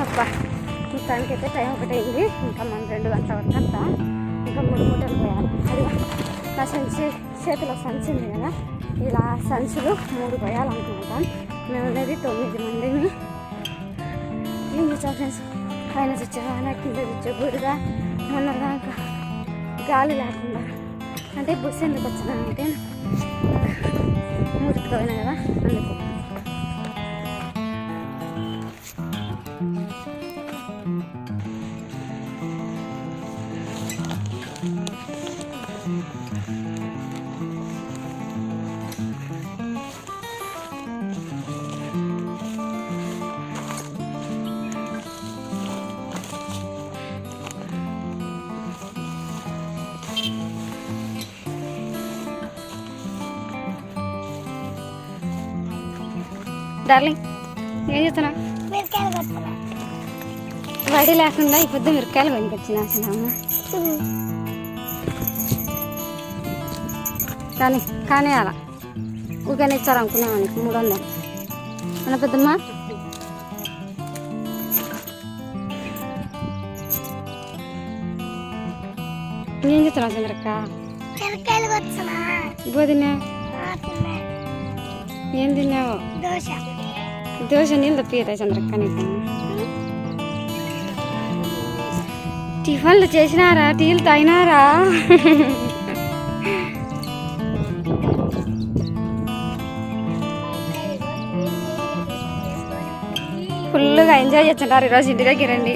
అబ్బా మొత్తానికి అయితే టైం ఒకటి అయింది ఇంకా మనం రెండు గంటల వరకు అంతా ఇంకా మూడు మూటలు పోయాలి. అది నా సంచి చేతిలో సంచి ఉంది కదా. ఇలా సంచులు మూడు పోయాలనుకుంటాం. మేము అనేది తొమ్మిది మందిని. ఏం చేసాం ఫ్రెండ్స్? పైన తెచ్చే కింద తెచ్చే బురద మొన్నదాకా గాలి లేకుండా. అంటే బస్సు ఎందుకు వచ్చిందంటే మురికి పోయినా కదా. డార్లింగ్ ఏం చేస్తున్నా మిరకాయలు కొట్టుకున్నా వడి లేకుండా ఈ పొద్దు మిరకాయలు కొనుకొచ్చిన అసలు కానీ కానీ అలా. ఊరికనే ఇచ్చారు అనుకున్నాం మనకి మూడు వందలు. అన్న పెద్దమ్మ? ఏం చేస్తున్నావు చంద్రక్క? తిన్నా. ఏం తిన్నావు? దోశ. దోశ నీళ్ళు తప్పిదా చంద్రక్క నీకు టిఫిన్లు చేసినారా? టీలు తాగినారా? ఫుల్గా ఎంజాయ్ చేస్తుంటారు ఈరోజు ఇంటి దగ్గరండి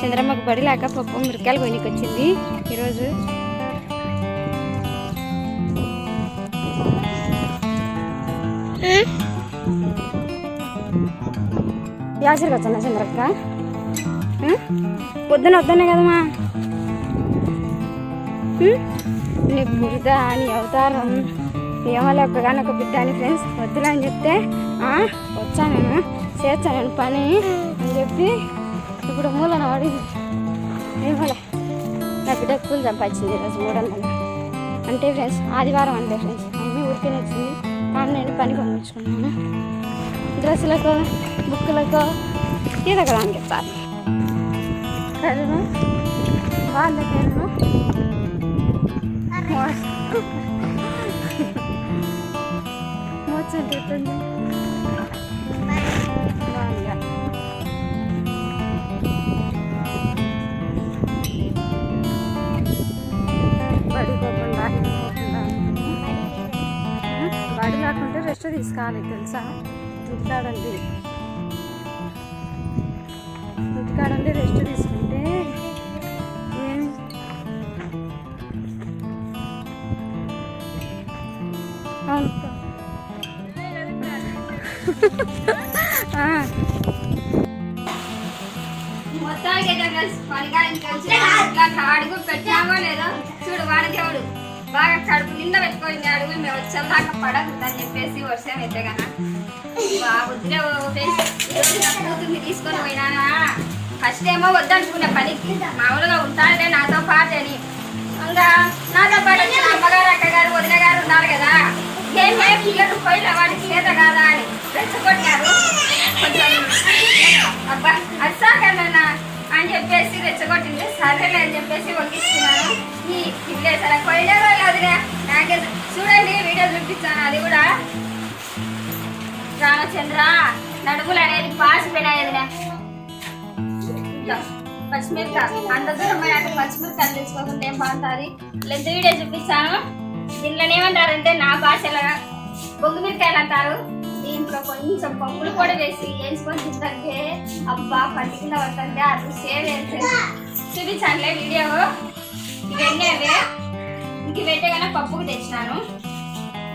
చంద్రమ్మకు బడి లేక పప్పు మిరకాయలు కొనికి ఈరోజు. యాసరికి వచ్చాను చంద్రక్క పొద్దున వద్దనే కదమ్మా. నీ బురద నీ అవతారం ఏమలే ఒక్కగాని ఒక బిడ్డ అని ఫ్రెండ్స్ వద్దులే అని చెప్తే వచ్చాను వచ్చా నేను చేస్తా నేను పని అని చెప్పి ఇప్పుడు మూలన వాడి ఏమలే. నా బిడ్డ కూలి సంపాదించింది ఈరోజు మూడు అంటే ఫ్రెండ్స్ ఆదివారం అంటే ఫ్రెండ్స్ అన్నీ ఊరికే వచ్చింది కానీ నేను పని పంపించుకున్నాను డ్రెస్సులకు బుక్కులకు తీరగడానికి ఒక దానికి వాళ్ళ కదను బాగుంది కదను రెస్ట్ తీసుకోవాలి తెలుసా? ఇంటికాడండి ఇంటికాడండి రెస్ట్ తీసుకుంటే అవును. మొత్తానికి వచ్చి ఇట్లా అడుగు పెట్టామో లేదో? చూడు వాడదేవుడు బాగా కడుపు నిండా పెట్టుకొని అడుగు మేము వచ్చాం దాకా పడకూడదని చెప్పేసి వర్షం అయితే గన. వద్దులే కూతుర్ని తీసుకొని పోయినానా? ఫస్ట్ ఏమో వద్దనుకునే పనికి. మామూలుగా ఉంటాడే నాతో పాటు అని. ఇంకా నాతో పాటు అమ్మగారు అక్కగారు వదిన గారు ఉన్నారు కదా. ఏం ఏ పిల్లలు పోయిన వాడికి చేత కాదా అని. రెచ్చగొట్టారు కొంచెం అబ్బా అస్సాకన్నా అని చెప్పేసి రెచ్చగొట్టింది. సరేలే అని చెప్పేసి వండిస్తున్నాను ఈ పిల్లేసరా పోయినా రోజు వదిలే నాకే చూడండి వీడియో చూపించాను అది కూడా రామచంద్ర నడుములు అనేది పాసిపోయినాయి వదిలే పచ్చిమిరక అంత దూరం పోయినాక పచ్చిమిరపకాయలు తెచ్చుకోకుండా ఏం బాగుంటుంది? లెంత్ వీడియో చూపిస్తాను దీంట్లో ఏమంటారంటే నా భాషలో బొగ్గు మిరకాయలు అంటారు. దీంట్లో కొంచెం పప్పులు కూడా వేసి వేసుకొని తింటే అబ్బా పంటి కింద అది సేవ్ వేసి వీడియో. ఇవన్నీ అవే. ఇంక పెట్టే పప్పుకు తెచ్చినాను.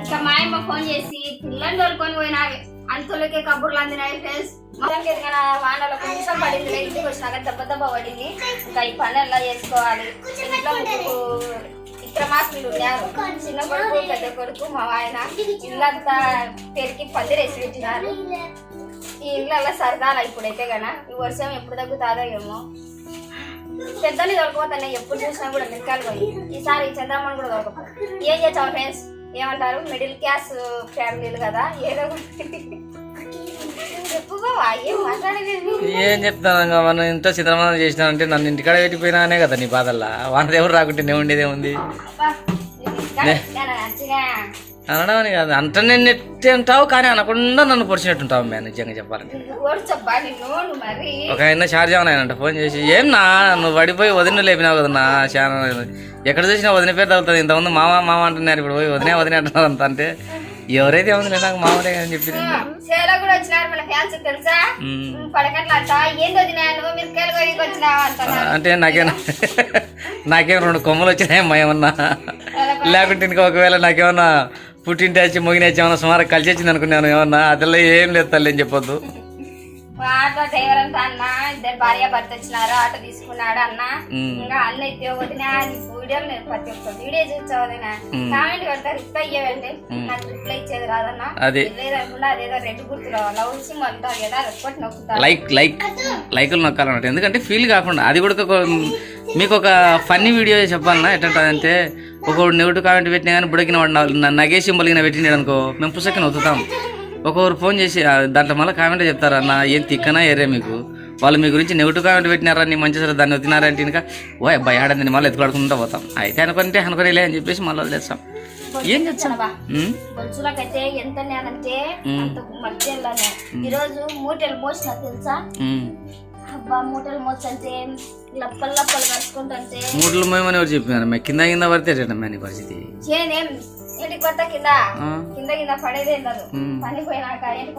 ఇంకా మా అమ్మ ఫోన్ చేసి పిల్లలు తోలుకొని పోయినావి అంతులకే కబుర్లు అందినాయి ఫ్రెండ్స్. మొత్తం ఎదుగునా వానలో కొంచెం పడింది ఇంటికి వచ్చినాక దెబ్బ దెబ్బ పడింది. ఇంకా ఈ పని ఎలా చేసుకోవాలి? ఇంట్లో ముగ్గురు ఉన్నారు. చిన్న కొడుకు పెద్ద కొడుకు మా ఆయన ఇల్లంతా పెరిగి పందిరేసి రెసిపెట్టినారు ఈ ఇళ్ళల్లో సరదాలు ఇప్పుడైతే గన ఈ వర్షం ఎప్పుడు తగ్గుతాదో ఏమో. పెద్దలు దొరకపోతున్నాయి ఎప్పుడు చూసినా కూడా మిరకాయలు పోయి. ఈసారి చంద్రమ్మని కూడా దొరకపోయి ఏం చేస్తాం ఫ్రెండ్స్? ఏమంటారు? మిడిల్ క్లాస్ ఫ్యామిలీలు కదా ఏదో ఒకటి. ఏం ఏం చెప్తాను మనం ఇంత చిత్రమనం చేసినానంటే నన్ను ఇంటికాడ పెట్టిపోయినానే కదా నీ బాధల్లా? వానది ఎవరు రాకుంటే నేను ఉండేదే ఉంది? అనడం అని కాదు. అంత నేను నెట్టి అంటావు కానీ అనకుండా నన్ను పొడిచినట్టుంటావు మేము నిజంగా చెప్పాలంటే. ఒక ఆయన చార్జ్ అవునాయనంట ఫోన్ చేసి ఏం నా నువ్వు పడిపోయి వదిన లేపినావు కదా నా చాలా ఎక్కడ చూసినా వదిన పేరు తగ్గుతుంది ఇంతకుముందు మామ మామ అంటున్నారు ఇప్పుడు పోయి వదినే వదినే అంటున్నారు అంత అంటే. ఎవరైతే ఏముంది నాకు మామూలే అని చెప్పింది సేలో కూడా వచ్చినారు మన ఫ్యాన్స్ తెలుసా? ఏంది నువ్వు మిరకాయలు వచ్చినావా అంటే నాకేం. నాకేం రెండు కొమ్మలు వచ్చినాయమ్మా ఏమన్నా. లేకుంటే ఇంకా ఒకవేళ నాకేమన్నా పుట్టింటి వచ్చి మొగిన వచ్చి ఏమన్నా సుమారు కలిసి వచ్చింది అనుకున్నాను ఏమన్నా. అదిలో ఏం లేదు తల్లి అని చెప్పొద్దు. ఆటో డ్రైవర్ అన్న ఇద్దరు భార్య భర్త వచ్చినారు ఆటో తీసుకున్నాడు అన్న. ఇంకా అన్న వదిన నేను ప్రతి ఒక్క వీడియో. కామెంట్ రిప్లై ఇవ్వండి నాకు రిప్లై ఇచ్చేది అది. లేదనుకున్నా అదేదో రెడ్ గుర్తులో లవ్ సింగ్ అంటారు కదా అది ఒక్కటి నొక్కుతారు లైక్ లైక్ లైకులు నొక్కాలన్నమాట. ఎందుకంటే ఫీల్ కాకుండా అది కూడా ఒక మీకు ఒక ఫన్నీ వీడియో చెప్పాలన్నా ఎట్లంటే ఒకడు నెగిటివ్ కామెంట్ పెట్టినా కానీ బుడకిన వాడు నా- నగే సింబల్ కింద పెట్టినాడు అనుకో మేము పుస్తకం వదుతాం ఒకరు ఫోన్ చేసి దాంట్లో మళ్ళీ కామెంట్ చెప్తారా అన్న? ఏం తిక్కనా ఏరే మీకు? వాళ్ళు మీ గురించి నెగిటివ్ కామెంట్ పెట్టినారా? నీ మంచి సరే దాన్ని వదిలినారంటే ఇంకా ఓ అబ్బాయి ఆడండి మళ్ళీ ఎత్తులాడుకుంటూ పోతాం. అయితే అనుకుంటే అనుకోలే అని చెప్పేసి మళ్ళీ వదిలేస్తాం. ఏం చేస్తాం? ఉమ్? బొచ్చులకైతే ఎంత నేనంటే అంత మధ్యలోనే ఈరోజు మూటలు మోసిన తెలుసా? ఉమ్. అబ్బా మూటలు మోసంటే లప్పలు లప్పలు కలుసుకుంటుంటే మూటలు మేమని ఎవరు చెప్పినారు? కింద కింద పడితే పరిస్థితి? ఇంటికి కింద. కింద కింద పడేదే ఉండదు. పని పోయినాక ఇంటికి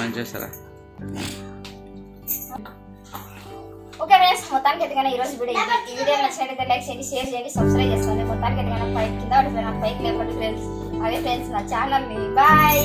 మంచి చేస్తారా? ఓకే ఫ్రెండ్స్ మొత్తానికి ఎదిగిన ఈ రోజు వీడియో. ఈ వీడియో నచ్చినట్లయితే లైక్ చేయండి షేర్ చేయండి సబ్స్క్రైబ్ చేసుకోండి. మొత్తానికి ఎదిగిన పైకి కింద పడిపోయిన పైకి లేకపోతే ఫ్రెండ్స్ అదే ఫ్రెండ్స్ నా ఛానల్ బాయ్